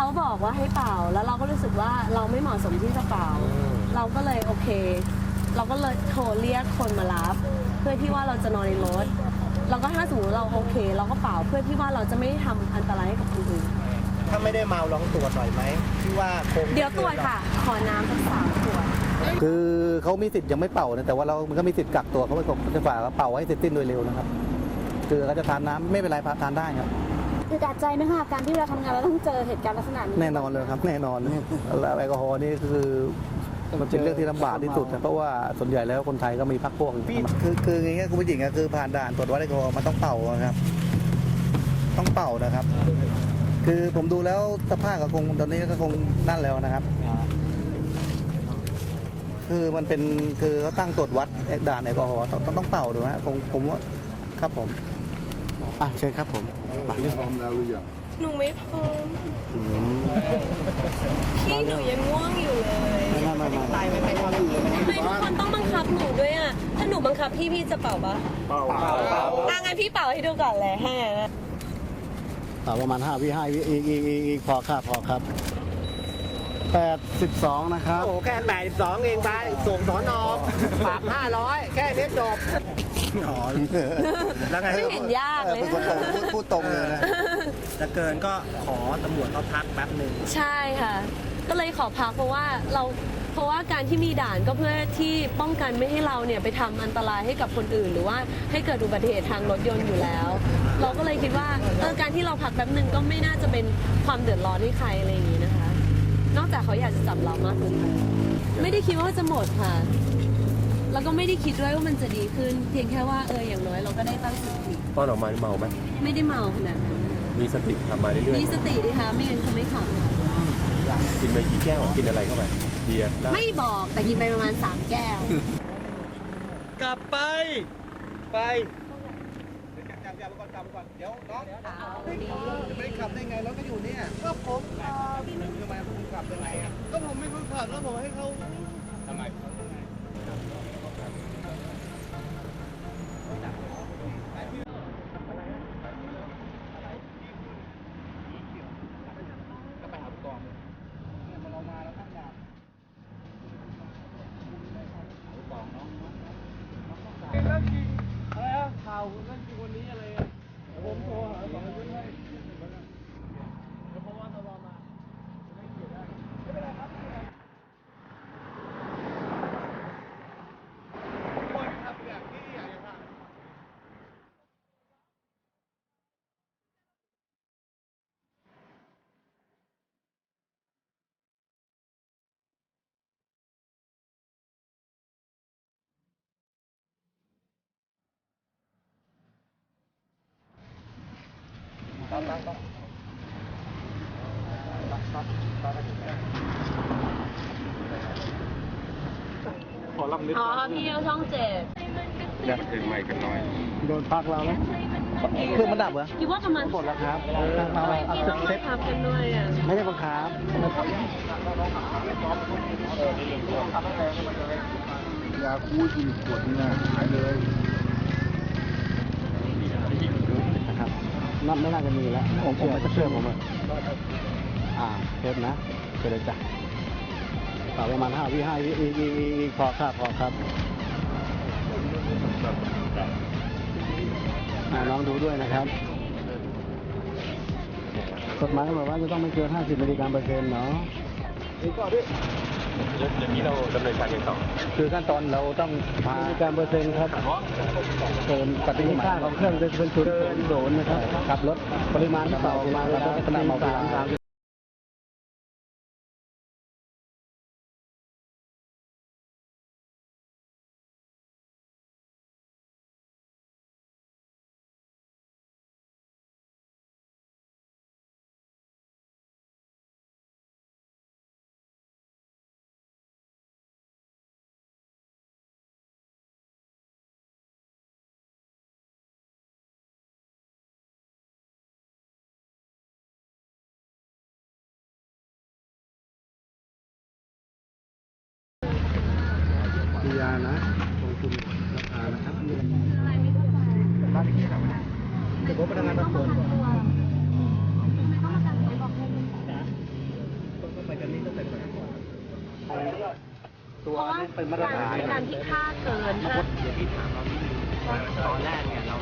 เขาบอกว่าให้เป่าแล้วเราก็รู้สึกว่าเราไม่เหมาะสมที่จะเป่า เราก็เลยโอเค เราก็เลยโทรเรียกคนมารับ เพื่อที่ว่าเราจะนอนในรถแล้วก็ถ้าสมมติเราโอเค เราก็เป่าเพื่อที่ว่าเราจะไม่ทำอันตรายให้กับคนอื่นถ้าไม่ได้เมาลองตรวจหน่อยไหมที่ว่าคงเดี๋ยวตรวจค่ะ ขอน้ำสักสามขวดคือเขามีสิทธิ์ยังไม่เป่านะแต่ว่าเรามันก็มีสิทธิ์กักตัวเขาไว้ก่อนจะฝากเป่าให้เสร็จสิ้นโดยเร็วนะครับคือเขาจะทานน้ำไม่เป็นไรทานได้ครับ อึดอัดใจไหมคะการที่เราทำงานแล้วต้องเจอเหตุการณ์ลักษณะนี้แน่นอนเลยครับแน่นอนแล้วแอลกอฮอล์นี่คือมันเป็นเรื่องที่ลำบากที่สุดนะเพราะว่าส่วนใหญ่แล้วคนไทยก็มีพักพวกพี่คือคืออย่างเงี้ยคุณผู้หญิงอะคือผ่านด่านตรวจวัดแอลกอฮอล์มันต้องเป่านะครับ ต้องเป่านะครับ คือผมดูแล้วสภาพก็คงตอนนี้ก็คงนั่นแล้วนะครับ คือมันเป็นคือเขาตั้งตรวจวัดด่านแอลกอฮอล์ต้องต้องต้องเป่าดูฮะผมผมว่าครับผม อะเชิญครับผมมาพร้อมแล้วหรือยังหนูไม่พร้อมพี่หนูยังง่วงอยู่เลยไม่ไม่ไม่ไม่ทำไมทุกคนต้องบังคับหนูด้วยอะ ถ้าหนูบังคับพี่พี่จะเป่าปะเป่าเป่าเป่าอะงั้นพี่เป่าให้ดูก่อนเลยให้นะต่อประมาณ5วิห้าวิอีกอีกอีกอีกพอครับพอครับ82นะครับ โอ้โหแค่แปดสองเองไปส่งสอนอปรับห้าร้อยแค่นี้จบ อ๋อแล้วไงไม่เห็นยากเลยพูดตรงพูดพูดตรงเลยนะ จะเกินก็ขอตำรวจเขาพักแป๊บหนึ่งใช่ค่ะ ก็เลยขอพักเพราะว่าเราเพราะว่าการที่มีด่านก็เพื่อที่ป้องกันไม่ให้เราเนี่ยไปทำอันตรายให้กับคนอื่น หรือว่าให้เกิดอุบัติเหตุทางรถยนต์อยู่แล้ว เราก็เลยคิดว่าเออการที่เราพักแป๊บหนึ่งก็ไม่น่าจะเป็นความเดือดร้อนให้ใครอะไรอย่างนี้นะคะ นอกจากเขาอยากจะจับเรามากเกินไปไม่ได้คิดว่าจะหมดค่ะ แล้วก็ไม่ได้คิดด้วยว่ามันจะดีขึ้น เพียงแค่ว่าเอออย่างน้อยเราก็ได้ตั้งสติตอนออกมาเมาไหมไม่ได้เมาขนาดนั้นมีสติทำมาเรื่อยมีสติดิคะไม่งั้นเขาไม่ขับๆกินไปกี่แก้วกินอะไรเข้าไปเบียร์เหล้าไม่บอกแต่กินไปประมาณ3แก้ว กลับไป ไปจับจับก่อนจับก่อนเดี๋ยวน้องไม่ขับได้ไงรถก็อยู่เนี่ย ก็ผมขับทำไมคุณขับยังไงอะก็ผมไม่คนขับแล้วผมให้เขาทำไม ขอรับนิดอ๋อพี่เอาช่องเจ็ดถึงใหม่กันน้อย โดนพักเราแล้วเครื่องมันดับเหรอคิดว่าประมาณหมดแล้วครับเอาทำไมเอาพี่เอาต้องเซ็บัตงคับกันด้วยอะไม่ได้บังคับยาคูกินขวดนึงอะหายเลย นะครับ นั่นไม่น่าจะมีแล้วผมผมไม่จะเชื่อผมอะอ่าเทปนะเชิญเลยจ้ะต่อประมาณห้าวิห้าวิอีกอีกอีกอีกพอครับพอครับอ่าน้องดูด้วยนะครับกฎหมายกำหนดว่าจะต้องไม่เกิน 50 มิลลิกรัมเปอร์เซ็นต์เนาะ อย่างนี้เราดำเนินการยังต่อคือขั้นตอนเราต้องพาการเปอร์เซ็นต์ครับเติมปฏิภาณของเครื่องเป็นศูนย์โดนนะครับขับรถปริมาณเป่ามาแล้วก็ขนาดเมาสาม ยานะลงทุนราคานะครับบ้านที่ไหนครับถือว่าพกานตัวตัวเป็นมาตรฐานการที่ค่าเกินใช่ไตอนแรกเนี่ยเรา